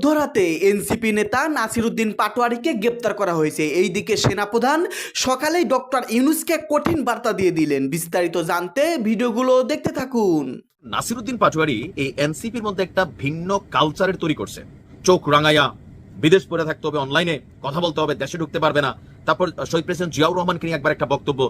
মধ্যরাতে এনসিপি নেতা নাসিরুদ্দিন পাটোয়ারিকে গ্রেপ্তার করা হয়েছে। এইদিকে সেনাপ্রধান সকালেই ডক্টর ইউনুসকে কঠিন বার্তা দিয়ে দিলেন। বিস্তারিত জানতে ভিডিওগুলো দেখতে থাকুন। নাসিরুদ্দিন পাটোয়ারি এই এনসিপির মধ্যে একটা ভিন্ন কালচারের তৈরি করছে। চোখ রাঙাইয়া বিদেশ পড়ে থাকতে হবে অনলাইনে, কথা বলতে হবে, দেশে ঢুকতে পারবে না। তারপর শহীদ প্রেসিডেন্ট জিয়াউর রহমানকে নিয়ে একবার একটা বক্তব্য।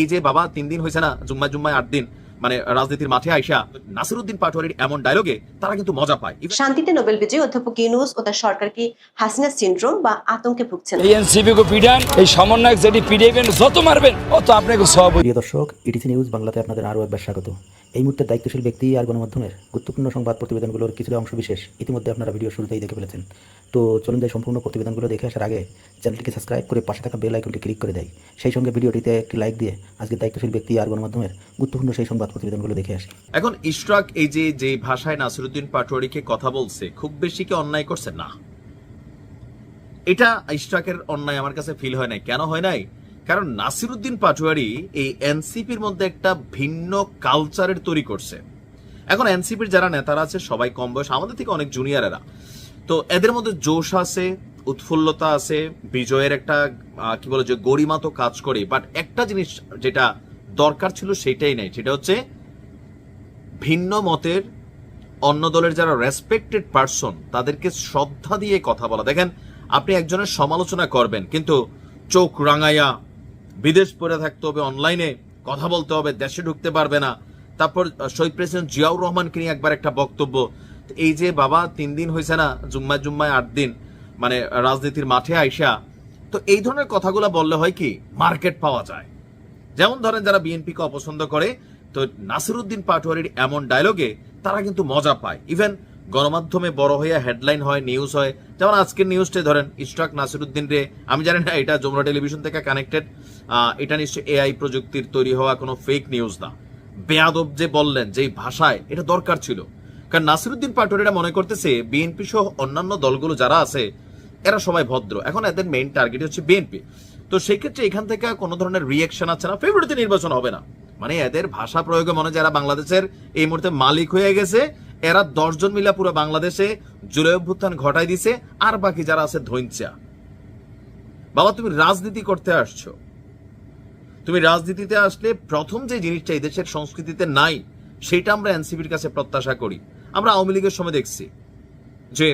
এই যে বাবা, তিন দিন হয়েছে না, জুম্মায় জুম্মায় আট দিন। মানে রাজনীতির মাঠে আইসা নাসিরুদ্দিন পাটোয়ারির এমন ডায়লগে তারা কিন্তু মজা পায়। শান্তিতে নোবেল বিজয়ী অধ্যাপক ইউনুস ও তার সরকার কি হাসিনা সিন্ড্রোম বা আতঙ্কে ভুগছেন। এই এনসিপি কো পিডান এই সমন্বয়ক যেটি পিডিবেন যত মারবেন অত আপনাকে সব প্রিয় দর্শক ইটিসি নিউজ বাংলাতে আপনাদের আরও একবার স্বাগত। এই মুহূর্তে দায়িত্বশীল ব্যক্তি আর গণমাধ্যমের গুরুত্বপূর্ণ সংবাদ প্রতিবেদনগুলোর কিছুটা অংশ বিশেষ ইতিমধ্যে আপনারা ভিডিও শুরুতেই দেখে ফেলেছেন। তো চলুন যাই সম্পূর্ণ প্রতিবেদনগুলো দেখে আসার আগে চ্যানেলটিকে সাবস্ক্রাইব করে পাশে থাকা বেল আইকনটি ক্লিক করে দেয়। সেই সঙ্গে ভিডিওটিতে একটি লাইক দিয়ে আজকে দায়িত্বশীল ব্যক্তি আর গণমাধ্যমের গুরুত্বপূর্ণ সেই সংবাদ প্রতিবেদনগুলো দেখে আসি। এখন ইশরাক এই যে যে ভাষায় নাসিরুদ্দিন পাটোয়ারিকে কথা বলছে, খুব বেশি কি অন্যায় করছে? না। এটা ইশরাকের অন্যায় আমার কাছে ফিল হয় নাই। কেন হয় নাই? কারণ নাসিরুদ্দিন পাটোয়ারি এই এনসিপির মধ্যে একটা ভিন্ন কালচারের তৈরি করছে। এখন এনসিপির যারা নেতারা আছে, সবাই কম বয়স, আমাদের থেকে অনেক জুনিয়রেরা তো এদের মধ্যে জোশ আছে, উৎফুল্লতা আছে, বিজয়ের একটা কি বলে যে গরিমা তো কাজ করে। বাট একটা জিনিস যেটা দরকার ছিল সেটাই নাই, সেটা হচ্ছে ভিন্ন মতের অন্য দলের যারা রেসপেক্টেড পার্সন তাদেরকে শ্রদ্ধা দিয়ে কথা বলা। দেখেন, আপনি একজনের সমালোচনা করবেন, কিন্তু চোখ রাঙাইয়া বিদেশ পড়ে থাকতে হবে অনলাইনে কথা বলতে হবে, দেশে ঢুকতে পারবে না। তারপর শহীদ প্রেসিডেন্ট জিয়াউর রহমানকে নিয়ে একবার একটা বক্তব্য। এই যে বাবা, তিন দিন হয়েছে না, জুম্মায় জুম্মায় আট দিন মানে রাজনীতির মাঠে আইসা, তো এই ধরনের কথাগুলো বললে হয় কি, মার্কেট পাওয়া যায়। যেমন ধরেন যারা বিএনপিকে অপছন্দ করে, তো নাসিরুদ্দিন পাটোয়ারির এমন ডায়লগে তারা কিন্তু মজা পায়। ইভেন গণমাধ্যমে বড় হইয়া হেডলাইন হয় নিউজ হয়। যেমন আজকের নিউজটা ধরেন ইস্ট্রাক নাসিরুদ্দিন রে আমি জানি না, এটা যমুনা টেলিভিশন থেকে কানেক্টেড এটা নিশ্চয়ই এআই প্রযুক্তির তৈরি হওয়া কোনো ফেক নিউজ না। বেয়াদব যে বললেন যে ভাষায়, এটা দরকার ছিল। কারণ নাসিরুদ্দিন পাটোয়ারিরা মনে করতেছে বিএনপি সহ অন্যান্য দলগুলো যারা আছে, এরা সবাই ভদ্র। এখন এদের মেইন টার্গেট হচ্ছে বিএনপি তো সেই ক্ষেত্রে এখান থেকে কোনো ধরনের রিয়েকশন আছে না। ফেব্রুয়ারিতে নির্বাচন হবে না। মানে এদের ভাষা প্রয়োগে মনে যারা বাংলাদেশের এই মুহূর্তে মালিক হয়ে গেছে এরা দশজন মিলা পুরো বাংলাদেশে জুলাই অভ্যুত্থান ঘটাই দিছে, আর বাকি যারা আছে ধৈঞ্চা বাবা, তুমি রাজনীতি করতে আসছো। তুমি রাজনীতিতে আসলে প্রথম যে জিনিসটা এই দেশের সংস্কৃতিতে নাই, সেটা আমরা এনসিপির কাছে প্রত্যাশা করি। আমরা আওয়ামী লীগের সময় দেখছি যে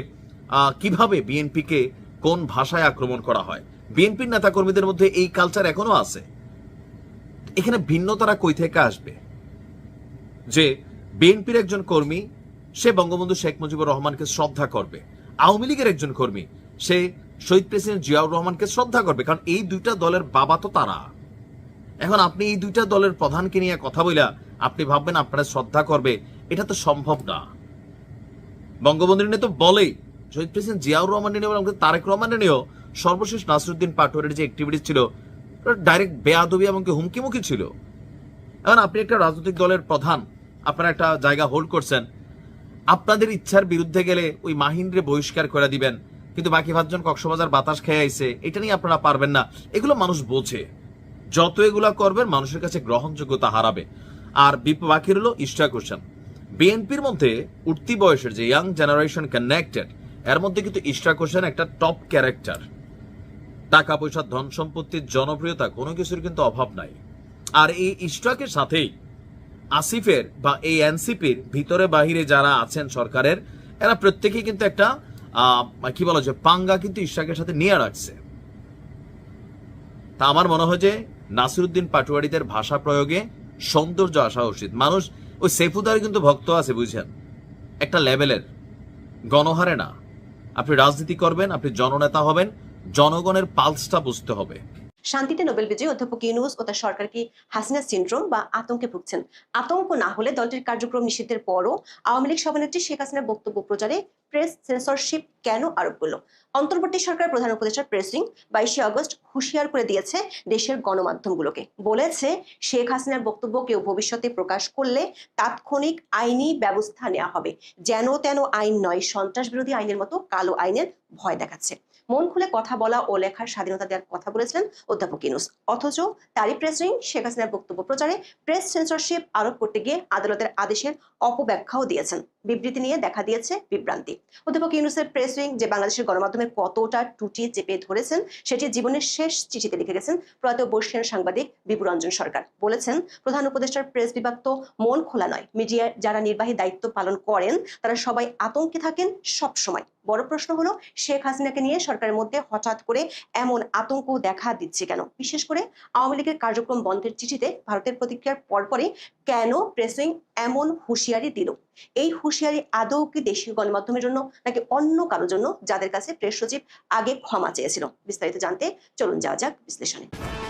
কীভাবে বিএনপিকে কোন ভাষায় আক্রমণ করা হয়। বিএনপির নেতাকর্মীদের মধ্যে এই কালচার এখনও আছে। এখানে ভিন্নতারা কই থেকে আসবে? যে, বিএনপির একজন কর্মী সে বঙ্গবন্ধু শেখ মুজিবুর রহমানকে শ্রদ্ধা করবে। আওয়ামী লীগের একজন কর্মী, সে শহীদ প্রেসিডেন্ট জিয়াউর রহমানকে শ্রদ্ধা করবে, কারণ এই দুইটা দলের বাবা তো তারা। এখন আপনি এই দুইটা দলের প্রধানকে নিয়ে কথা বইলা আপনি ভাববেন আপনারা শ্রদ্ধা করবে, এটা তো সম্ভব না। বঙ্গবন্ধু নিয়ে তো বলেই শহীদ প্রেসিডেন্ট জিয়াউর রহমান নিয়ে এবং তারেক রহমানের নিয়েও সর্বশেষ নাসরুদ্দিন পাটোয়ারির যে অ্যাক্টিভিটিস ছিল ডাইরেক্ট বেয়াদবি এবং কি হুমকিমুখী ছিল। এখন আপনি একটা রাজনৈতিক দলের প্রধান, আপনারা একটা জায়গা হোল্ড করছেন আপনাদের ইচ্ছার বিরুদ্ধে গেলে ওই মাহিন্দ্রে বহিষ্কার করে দিবেন, কিন্তু বাকি পাঁচজন কক্সবাজার বাতাস খেয়ে আইছে, এটা নিয়ে আপনারা পারবেন না। এগুলো মানুষ বোঝে। যত এগুলা করবেন, মানুষের কাছে গ্রহণযোগ্যতা হারাবে। আর বাকি হলো ইস্টা কোশ্চেন বিএনপির মধ্যে উঠতি বয়সের যে ইয়াং জেনারেশন কানেক্টেড এর মধ্যে কিন্তু ইস্টা কোশ্চেন একটা টপ ক্যারেক্টার টাকা পয়সা ধন সম্পত্তির জনপ্রিয়তা, কোনো কিছুর কিন্তু অভাব নাই। আর এই ইস্টাকের সাথেই আসিফের বা এই এনসিপির ভিতরে বাহিরে যারা আছেন সরকারের, এরা প্রত্যেকেই কিন্তু একটা কি বলা যায়, পাঙ্গা কিন্তু ইশাকের সাথে নিয়ে রাখছে। তা আমার মনে হয় যে নাসিরুদ্দিন পাটুয়ারিদের ভাষা প্রয়োগে সৌন্দর্য আসা উচিত। মানুষ, ওই সেফুদার কিন্তু ভক্ত আছে, বুঝছেন? একটা লেভেলের। গণহারে না। আপনি রাজনীতি করবেন, আপনি জননেতা হবেন, জনগণের পালসটা বুঝতে হবে। শান্তিতে নোবেল বিজয়ী অধ্যাপক ইউনুস ও তার সরকার কি হাসিনা সিন্ড্রোম বা আতঙ্কে ভুগছেন। আতঙ্ক না হলে দলটির কার্যক্রম নিষিদ্ধের পরও আওয়ামী লীগ সভানেত্রী শেখ হাসিনার বক্তব্য প্রচারে প্রেস সেন্সরশিপ কেন আরোপ করল? অন্তর্বর্তী সরকার প্রধান উপদেষ্টা প্রেসিং বাইশে আগস্ট হুঁশিয়ার করে দিয়েছে দেশের গণমাধ্যমগুলোকে। বলেছে, শেখ হাসিনার বক্তব্য কেউ ভবিষ্যতে প্রকাশ করলে তাৎক্ষণিক আইনি ব্যবস্থা নেওয়া হবে। যেন তেন আইন নয়, সন্ত্রাস বিরোধী আইনের মতো কালো আইনের ভয় দেখাচ্ছে। মন খুলে কথা বলা ও লেখার স্বাধীনতা দেওয়ার কথা বলেছিলেন অধ্যাপক ইনুস অথচ তারই প্রেস শেখ হাসিনার বক্তব্য প্রচারে প্রেস সেন্সরশিপ আরোপ করতে গিয়ে আদালতের আদেশের অপব্যাখ্যাও দিয়েছেন। বিবৃতি নিয়ে দেখা দিয়েছে বিভ্রান্তি। অধ্যাপক ইউনুসের প্রেস উইং যে বাংলাদেশের গণমাধ্যমে কতটা টুটি চেপে ধরেছেন, সেটি জীবনের শেষ চিঠিতে লিখে গেছেন প্রয়াত বর্ষিয়ান সাংবাদিক বিপুরঞ্জন সরকার। বলেছেন, প্রধান উপদেষ্টার প্রেস বিভাগ তো মন খোলা নয়। মিডিয়ায় যারা নির্বাহী দায়িত্ব পালন করেন, তারা সবাই আতঙ্কে থাকেন সব সময় বড় প্রশ্ন হলো, শেখ হাসিনাকে নিয়ে সরকারের মধ্যে হঠাৎ করে এমন আতঙ্ক দেখা দিচ্ছে কেন? বিশেষ করে আওয়ামী লীগের কার্যক্রম বন্ধের চিঠিতে ভারতের প্রতিক্রিয়ার পরপরই কেন প্রেসিং এমন হুঁশিয়ারি দিল। এই হুঁশিয়ারি আদৌ কি দেশীয় গণমাধ্যমের জন্য নাকি অন্য কারোর জন্য? যাদের কাছে প্রেস সচিব আগে ক্ষমা চেয়েছিল। বিস্তারিত জানতে চলুন যাওয়া যাক বিশ্লেষণে।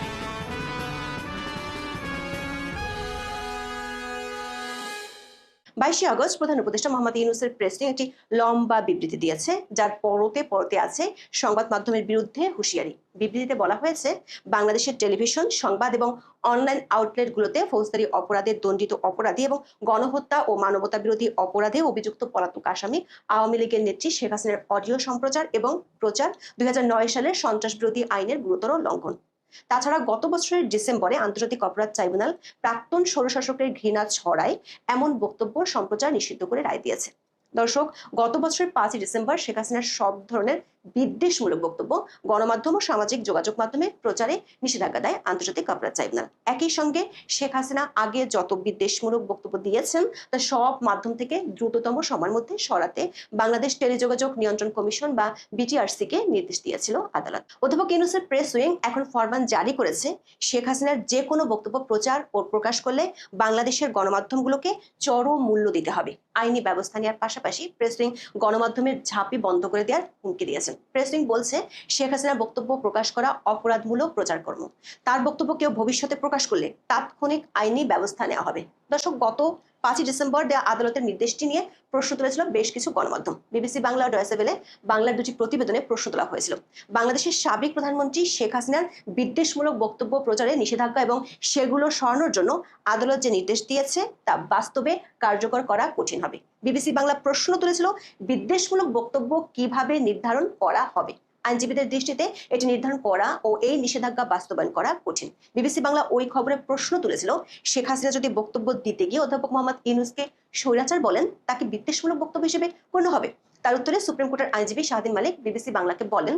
বাইশে আগস্ট প্রধান উপদেষ্টা মোহাম্মদ ইউনুসের প্রেসিং একটি লম্বা বিবৃতি দিয়েছে, যার পরতে পরতে আছে সংবাদ মাধ্যমের বিরুদ্ধে হুঁশিয়ারি। বিবৃতিতে বলা হয়েছে, বাংলাদেশের টেলিভিশন, সংবাদ এবং অনলাইন আউটলেটগুলোতে ফৌজদারি অপরাধে দণ্ডিত অপরাধী এবং গণহত্যা ও মানবতা বিরোধী অপরাধে অভিযুক্ত পলাতক আসামি, আওয়ামী লীগের নেত্রী শেখ হাসিনার অডিও সম্প্রচার এবং প্রচার দুই হাজার নয় সালের সন্ত্রাস বিরোধী আইনের গুরুতর লঙ্ঘন। তাছাড়া গত বছরের ডিসেম্বরে আন্তর্জাতিক অপরাধ ট্রাইব্যুনাল প্রাক্তন স্বৈরশাসকের ঘৃণা ছড়ায় এমন বক্তব্য সম্প্রচার নিষিদ্ধ করে রায় দিয়েছে। দর্শক, গত বছরের পাঁচই ডিসেম্বর শেখ হাসিনার সব ধরনের বিদ্বেষমূলক বক্তব্য গণমাধ্যম ও সামাজিক যোগাযোগ মাধ্যমে প্রচারে নিষেধাজ্ঞা দেয় আন্তর্জাতিক অপরাধ ট্রাইব্যুনাল। একই সঙ্গে শেখ হাসিনা আগে যত বিদ্বেষমূলক বক্তব্য দিয়েছেন, তা সব মাধ্যম থেকে দ্রুততম সময়ের মধ্যে সরাতে বাংলাদেশ টেলিযোগাযোগ নিয়ন্ত্রণ কমিশন বা বিটিআরসি কে নির্দেশ দিয়েছিল আদালত। অধ্যাপক ইউনুসের প্রেস উইং এখন ফরমান জারি করেছে। শেখ হাসিনার যে কোনো বক্তব্য প্রচার ও প্রকাশ করলে বাংলাদেশের গণমাধ্যমগুলোকে চরম মূল্য দিতে হবে। আইনি ব্যবস্থা নেওয়ার পাশাপাশি প্রেস উইং গণমাধ্যমের ঝাঁপি বন্ধ করে দেওয়ার হুমকি দিয়েছেন। প্রেস বলছে, শেখ হাসিনার বক্তব্য প্রকাশ করা অপরাধমূলক প্রচারকর্ম। তার বক্তব্য কেউ ভবিষ্যতে প্রকাশ করলে তাৎক্ষণিক আইনি ব্যবস্থা নেওয়া হবে। দর্শক, গত পাঁচই ডিসেম্বর দেওয়া আদালতের নির্দেশটি নিয়ে প্রশ্ন তুলেছিল বেশ কিছু গণমাধ্যম। বিবিসি বাংলা ও ডয়েসেবেলে বাংলার দুটি প্রতিবেদনে প্রশ্ন তোলা হয়েছিল। বাংলাদেশের সাবেক প্রধানমন্ত্রী শেখ হাসিনার বিদ্বেষমূলক বক্তব্য প্রচারে নিষেধাজ্ঞা এবং সেগুলো সরানোর জন্য আদালত যে নির্দেশ দিয়েছে তা বাস্তবে কার্যকর করা কঠিন হবে। বিবিসি বাংলা প্রশ্ন তুলেছিল বিদ্বেষমূলক বক্তব্য কীভাবে নির্ধারণ করা হবে। আইনজীবীদের দৃষ্টিতে এটি নির্ধারণ করা ও এই নিষেধাজ্ঞা বাস্তবায়ন করা কঠিন। বিবিসি বাংলা ওই খবরে প্রশ্ন তুলেছিল, শেখ হাসিনা যদি বক্তব্য দিতে গিয়ে অধ্যাপক মোহাম্মদ ইউনুসকে স্বৈরাচার বলেন, তাকে বিদ্বেষমূলক বক্তব্য হিসেবে গণ্য হবে। তার উত্তরে সুপ্রিম কোর্টের আইনজীবী শাহদিন মালিক বিবিসি বাংলাকে বলেন,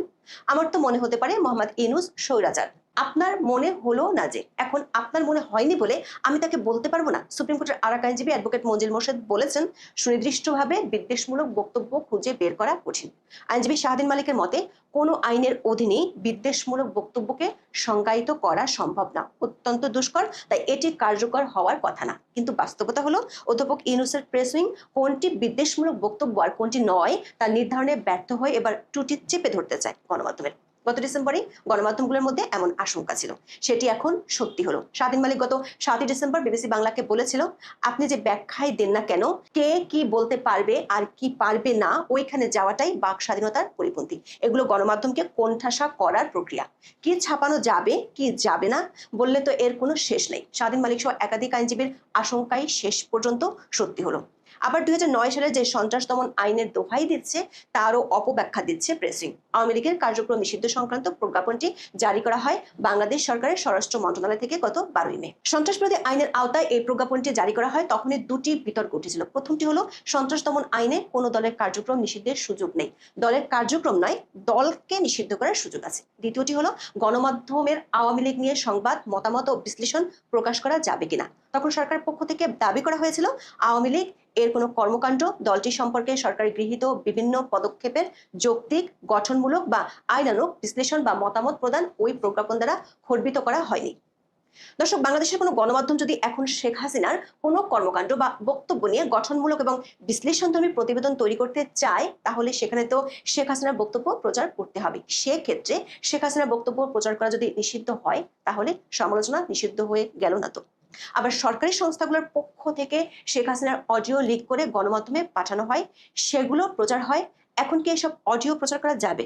আমার তো মনে হতে পারে মোহাম্মদ ইনুস স্বৈরাচার। আপনার মনে হলো না যে এখন আপনার মনে হয়নি বলে আমি তাকে বলতে পারব না? সুপ্রিম কোর্টের আর এক আইনজীবী অ্যাডভোকেট মঞ্জিল মোর্শেদ বলেছেন, সুনির্দিষ্টভাবে বিদ্বেষমূলক বক্তব্য খুঁজে বের করা কঠিন। আইনজীবী শাহদিন মালিকের মতে, কোনো আইনের অধীনে বিদ্বেষমূলক বক্তব্যকে সংজ্ঞায়িত করা সম্ভব না। অত্যন্ত দুষ্কর, তাই এটি কার্যকর হওয়ার কথা না। কিন্তু বাস্তবতা হলো, অধ্যাপক ইউনুসের প্রেস উইং কোনটি বিদ্বেষমূলক বক্তব্য আর কোনটি নয়, তা নির্ধারণে ব্যর্থ হয়ে এবার টুটি চেপে ধরতে চায় গণমাধ্যমের। গত ডিসেম্বরে গণমাধ্যমগুলোর মধ্যে এমন আশঙ্কা ছিল। সেটি এখন সত্যি হলো। স্বাধীন মালিক গত সাতই ডিসেম্বর বিবিসি বাংলাকে বলেছিল, আপনি যে ব্যাখ্যাই দেন না কেন, কে কি বলতে পারবে আর কি পারবে না, ওইখানে যাওয়াটাই বাক স্বাধীনতার পরিপন্থী। এগুলো গণমাধ্যমকে কোণঠাসা করার প্রক্রিয়া। কি ছাপানো যাবে, কি যাবে না, বললে তো এর কোনো শেষ নেই। স্বাধীন মালিক সহ একাধিক আইনজীবীর আশঙ্কাই শেষ পর্যন্ত সত্যি হলো। আবার দুই হাজার নয় সালে যে সন্ত্রাস দমন আইনের দোহাই দিচ্ছে, তারও অপব্যাখ্যা দিচ্ছে প্রেসিং আওয়ামী লীগের কার্যক্রম নিষিদ্ধ সংক্রান্ত প্রজ্ঞাপনটি জারি করা হয় বাংলাদেশ সরকারের স্বরাষ্ট্র মন্ত্রণালয় থেকে গত বারোই মে। সন্ত্রাস বিরোধী আইনের আওতায় এই প্রজ্ঞাপনটি জারি করা হয় তখনই দুটি বিতর্ক উঠেছিল। প্রথমটি হলো, সন্ত্রাস দমন আইনে কোনো দলের কার্যক্রম নিষিদ্ধের সুযোগ নেই। দলের কার্যক্রম নয়, দলকে নিষিদ্ধ করার সুযোগ আছে। দ্বিতীয়টি হলো, গণমাধ্যমের আওয়ামী লীগ নিয়ে সংবাদ, মতামত ও বিশ্লেষণ প্রকাশ করা যাবে কিনা? তখন সরকার পক্ষ থেকে দাবি করা হয়েছিল, আওয়ামী লীগ এর কোনো কর্মকাণ্ড দলটি সম্পর্কে সরকার গৃহীত বিভিন্ন পদক্ষেপের যৌক্তিক, গঠনমূলক বা আইনানুক বিশ্লেষণ বা মতামত প্রদান ওই প্রজ্ঞাপন দ্বারা খর্বিত করা হয়নি। দর্শক, বাংলাদেশের কোনো গণমাধ্যম যদি এখন শেখ হাসিনার কোনো কর্মকাণ্ড বা বক্তব্য নিয়ে গঠনমূলক এবং বিশ্লেষণধর্মী প্রতিবেদন তৈরি করতে চায়, তাহলে সেখানে তো শেখ হাসিনার বক্তব্য প্রচার করতে হবে। সেক্ষেত্রে শেখ হাসিনার বক্তব্য প্রচার করা যদি নিষিদ্ধ হয়, তাহলে সমালোচনা নিষিদ্ধ হয়ে গেল না তো। আবার সরকারি সংস্থাগুলোর পক্ষ থেকে শেখ হাসিনার অডিও লিক করে গণমাধ্যমে পাঠানো হয়, সেগুলো প্রচার হয়। এখন কি এসব অডিও প্রচার করা যাবে?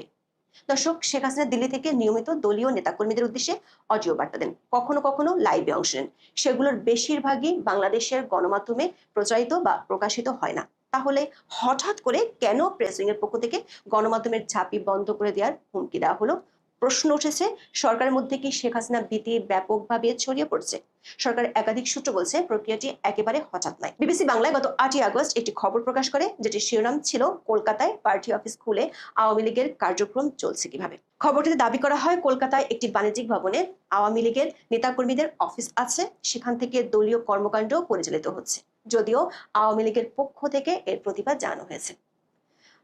দর্শক, শেখ হাসিনা দিল্লি থেকে নিয়মিত দলীয় নেতাকর্মীদের উদ্দেশ্যে অডিও বার্তা দেন। কখনো কখনো লাইভে অংশ নেন। সেগুলোর বেশিরভাগই বাংলাদেশের গণমাধ্যমে প্রচারিত বা প্রকাশিত হয় না। তাহলে হঠাৎ করে কেন প্রেস এর পক্ষ থেকে গণমাধ্যমের ঝাঁপি বন্ধ করে দেওয়ার হুমকি দেওয়া হলো? প্রশ্ন উঠেছে, সরকারের মধ্যে কি শেখ হাসিনা ভীতি ব্যাপকভাবে ছড়িয়ে পড়ছে? সরকার একাধিক সূত্র বলছে, প্রক্রিয়াটি একেবারে হঠাৎ নয়। বিবিসি বাংলায় গত আটই আগস্ট একটি খবর প্রকাশ করে যেটির শিরোনাম ছিল, কলকাতায় পার্টি অফিস খুলে আওয়ামী লীগের কার্যক্রম চলছে কীভাবে? খবরটিতে দাবি করা হয়, কলকাতায় একটি বাণিজ্যিক ভবনে আওয়ামী লীগের নেতাকর্মীদের অফিস আছে, সেখান থেকে দলীয় কর্মকাণ্ড পরিচালিত হচ্ছে। যদিও আওয়ামী লীগের পক্ষ থেকে এর প্রতিবাদ জানানো হয়েছে।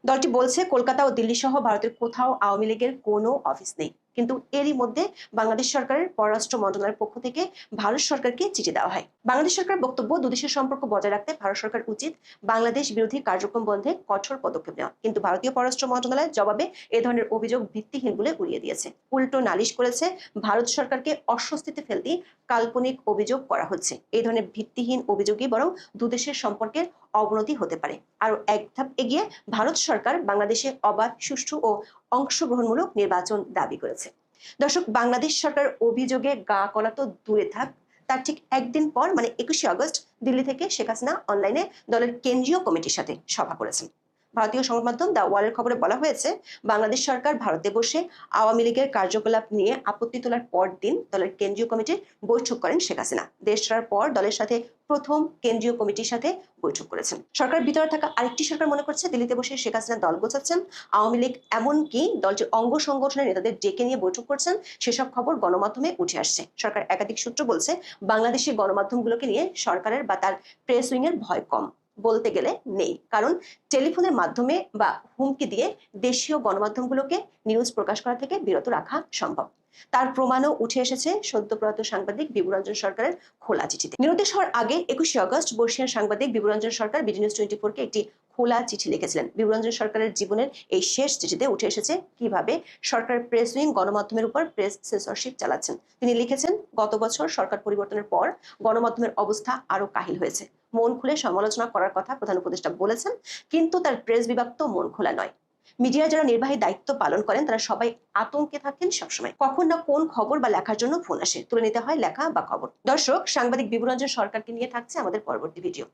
দলটি বলছে কলকাতা ও দিল্লি সহ ভারতের কোথাও আওয়ামী লীগের কোনো অফিস নেই। কিন্তু এরই মধ্যে বাংলাদেশ সরকারের পররাষ্ট্র মন্ত্রণালয়ের পক্ষ থেকে ভারত সরকারকে চিঠি দেওয়া হয়। বাংলাদেশ সরকার বক্তব্য দুদেশের সম্পর্ক বজায় রাখতে ভারত সরকার উচিত বাংলাদেশ বিরোধী কার্যক্রম বন্ধে কঠোর পদক্ষেপ নেওয়া। কিন্তু ভারতীয় পররাষ্ট্র মন্ত্রণালয়ের জবাবে এ ধরনের অভিযোগ ভিত্তিহীন বলে উড়িয়ে দিয়েছে। উল্টো নালিশ করেছে, ভারত সরকারকে অস্বস্তিতে ফেলতে কাল্পনিক অভিযোগ করা হচ্ছে। এই ধরনের ভিত্তিহীন অভিযোগই বরং দুদেশের সম্পর্কের অবনতি হতে পারে। আরও এক ধাপ এগিয়ে ভারত সরকার বাংলাদেশে অবাধ, সুষ্ঠু ও অংশগ্রহণমূলক নির্বাচন দাবি করেছে। দর্শক, বাংলাদেশ সরকার অভিযোগে গা কলা তো দূরে থাক, তার ঠিক একদিন পর মানে একুশে আগস্ট, দিল্লি থেকে শেখ হাসিনা অনলাইনে দলের কেন্দ্রীয় কমিটির সাথে সভা করেছেন। ভারতীয় সংবাদ মাধ্যম দ্য ওয়ালের খবরে বলা হয়েছে, বাংলাদেশ সরকার ভারতে বসে আওয়ামী লীগের কার্যকলাপ নিয়ে আপত্তি তোলার পর দিন দলের কেন্দ্রীয় কমিটির বৈঠক করেন শেখ হাসিনা। দেশ ছাড়ার পর দলের সাথে প্রথম কেন্দ্রীয় কমিটির সাথে বৈঠক করেছেন। সরকার ভিতরে থাকা আরেকটি সরকার মনে করছে, দিল্লিতে বসে শেখ হাসিনা দল গোছাচ্ছেন। আওয়ামী লীগ এমনকি দলটির অঙ্গ সংগঠনের নেতাদের ডেকে নিয়ে বৈঠক করছেন, সেসব খবর গণমাধ্যমে উঠে আসছে। সরকার একাধিক সূত্র বলছে বাংলাদেশের গণমাধ্যমগুলোকে নিয়ে সরকারের বা তার প্রেস উইং এর ভয় কম। বলতে গেলে নেই। কারণ টেলিফোনের মাধ্যমে বা হুমকি দিয়ে দেশীয় গণমাধ্যমগুলোকে নিউজ প্রকাশ করা থেকে বিরত রাখা সম্ভব। তার প্রমাণও উঠে এসেছে সদ্যপ্রয়াত সাংবাদিক বিবুরঞ্জন সরকারের খোলা চিঠিতে। নিরুদ্দেশ হওয়ার আগে একুশে আগস্ট বর্ষিয়ান সাংবাদিক Bibhuranjan Sarkar BD news twenty ফোরকে একটি খোলা চিঠি লিখেছিলেন। বিভুরঞ্জন সরকারের জীবনের এই শেষ চিঠিতে উঠে এসেছে কীভাবে সরকার প্রেস উইং গণমাধ্যমের উপর প্রেস সেন্সরশিপ চালাচ্ছেন। তিনি লিখেছেন, গত বছর সরকার পরিবর্তনের পর গণমাধ্যমের অবস্থা আরও কাহিল হয়েছে। মন খুলে সমালোচনা করার কথা প্রধান উপদেষ্টা বলেছেন, কিন্তু তার প্রেস বিভাগ তো মন খোলা নয়। মিডিয়ার যারা নির্বাহী দায়িত্ব পালন করেন, তারা সবাই আতঙ্কে থাকেন সবসময়। কখন না কোন খবর বা লেখার জন্য ফোন আসে। তুলে নিতে হয় লেখা বা খবর। দর্শক, সাংবাদিক বিভুরঞ্জন সরকারকে নিয়ে থাকছে আমাদের পরবর্তী ভিডিও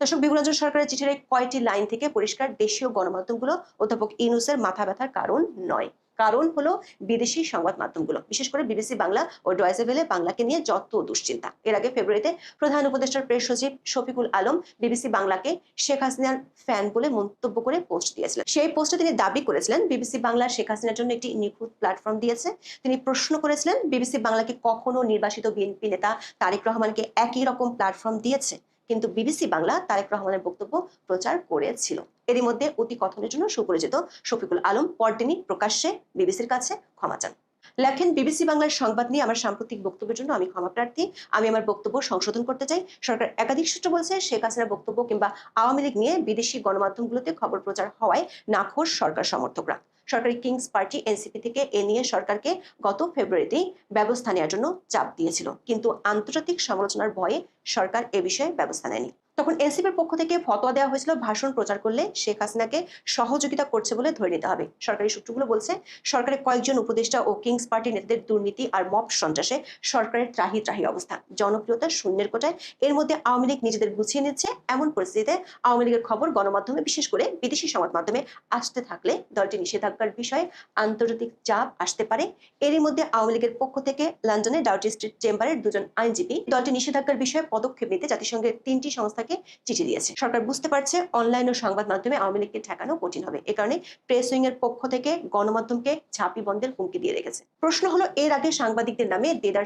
দর্শক বিভুরঞ্জন সরকারের চিঠির এই কয়টি লাইন থেকে পরিষ্কার দেশীয় গণমাধ্যমগুলো অধ্যাপক ইনুসের মাথা ব্যথার কারণ নয়। কারণ হলো বিদেশি সংবাদ মাধ্যমগুলো। বিশেষ করে বিবিসি বাংলা ও ডয়েসেভেলে বাংলাকে নিয়ে যত দুশ্চিন্তা। এর আগে ফেব্রুয়ারিতে প্রধান উপদেষ্টার প্রেস সচিব শফিকুল আলম বিবিসি বাংলাকে শেখ হাসিনার ফ্যান বলে মন্তব্য করে পোস্ট দিয়েছিলেন। সেই পোস্টে তিনি দাবি করেছিলেন, বিবিসি বাংলা শেখ হাসিনার জন্য একটি নিখুঁত প্ল্যাটফর্ম দিয়েছে। তিনি প্রশ্ন করেছিলেন, বিবিসি বাংলাকে কখনো নির্বাসিত বিএনপি নেতা তারেক রহমানকে একই রকম প্ল্যাটফর্ম দিয়েছে? কিন্তু বিবিসি বাংলা তারেক রহমানের বক্তব্য প্রচার করেছিল। এরই মধ্যে অতি কথনের জন্য সুপরিচিত শফিকুল আলম পরদিনই প্রকাশ্যে বিবিসির কাছে ক্ষমা চান। লেখেন, বিবিসি বাংলার সংবাদ নিয়ে আমার সাম্প্রতিক বক্তব্যের জন্য আমি ক্ষমা প্রার্থী। আমি আমার বক্তব্য সংশোধন করতে চাই। সরকার একাধিক সূত্র বলছে, শেখ হাসিনার বক্তব্য কিংবা আওয়ামী লীগ নিয়ে বিদেশি গণমাধ্যমগুলোতে খবর প্রচার হওয়ায় নাখোশ সরকার সমর্থকরা। সরকারি কিংস পার্টি এনসিপি থেকে এ নিয়ে সরকারকে গত ফেব্রুয়ারিতেই ব্যবস্থা নেওয়ার জন্য চাপ দিয়েছিল। কিন্তু আন্তর্জাতিক সমালোচনার ভয়ে সরকার এ বিষয়ে ব্যবস্থা নেয়নি। তখন এনসিপির পক্ষ থেকে ফতোয়া দেওয়া হয়েছিল, ভাষণ প্রচার করলে শেখ হাসিনাকে সহযোগিতা করছে বলে ধরে নিতে হবে। সরকারি সূত্রগুলো বলছে, সরকারের কয়েকজন উপদেষ্টা ও কিংস পার্টি নেতাদের দুর্নীতি আর মব সন্ত্রাসে সরকারের ত্রাহি ত্রাহি অবস্থা। জনপ্রিয়তা শূন্যের কোটায় এর মধ্যে আওয়ামী লীগ নিজেদের গুছিয়ে নিচ্ছে। এমন পরিস্থিতিতে আওয়ামী লীগের খবর গণমাধ্যমে, বিশেষ করে বিদেশি সংবাদ মাধ্যমে আসতে থাকলে দলটি নিষেধাজ্ঞার বিষয়ে আন্তর্জাতিক চাপ আসতে পারে। এরই মধ্যে আওয়ামী লীগের পক্ষ থেকে লন্ডনে ডাউটি স্ট্রিট চেম্বারের দুজন আইনজীবী দলটি নিষেধাজ্ঞার বিষয়ে পদক্ষেপ নিতে জাতিসংঘের তিনটি সংস্থাকে চিঠি দিয়েছে। সরকার বুঝতে পারছে অনলাইন ও সংবাদ মাধ্যমে আওয়ামী লীগকে ঠেকানো কঠিন হবে। এ কারণে প্রেস উইং এর পক্ষ থেকে গণমাধ্যমকে ঝাঁপি বন্ধের হুমকি দিয়ে রেখেছে। প্রশ্ন হলো, এর আগে সাংবাদিকদের নামে দেদার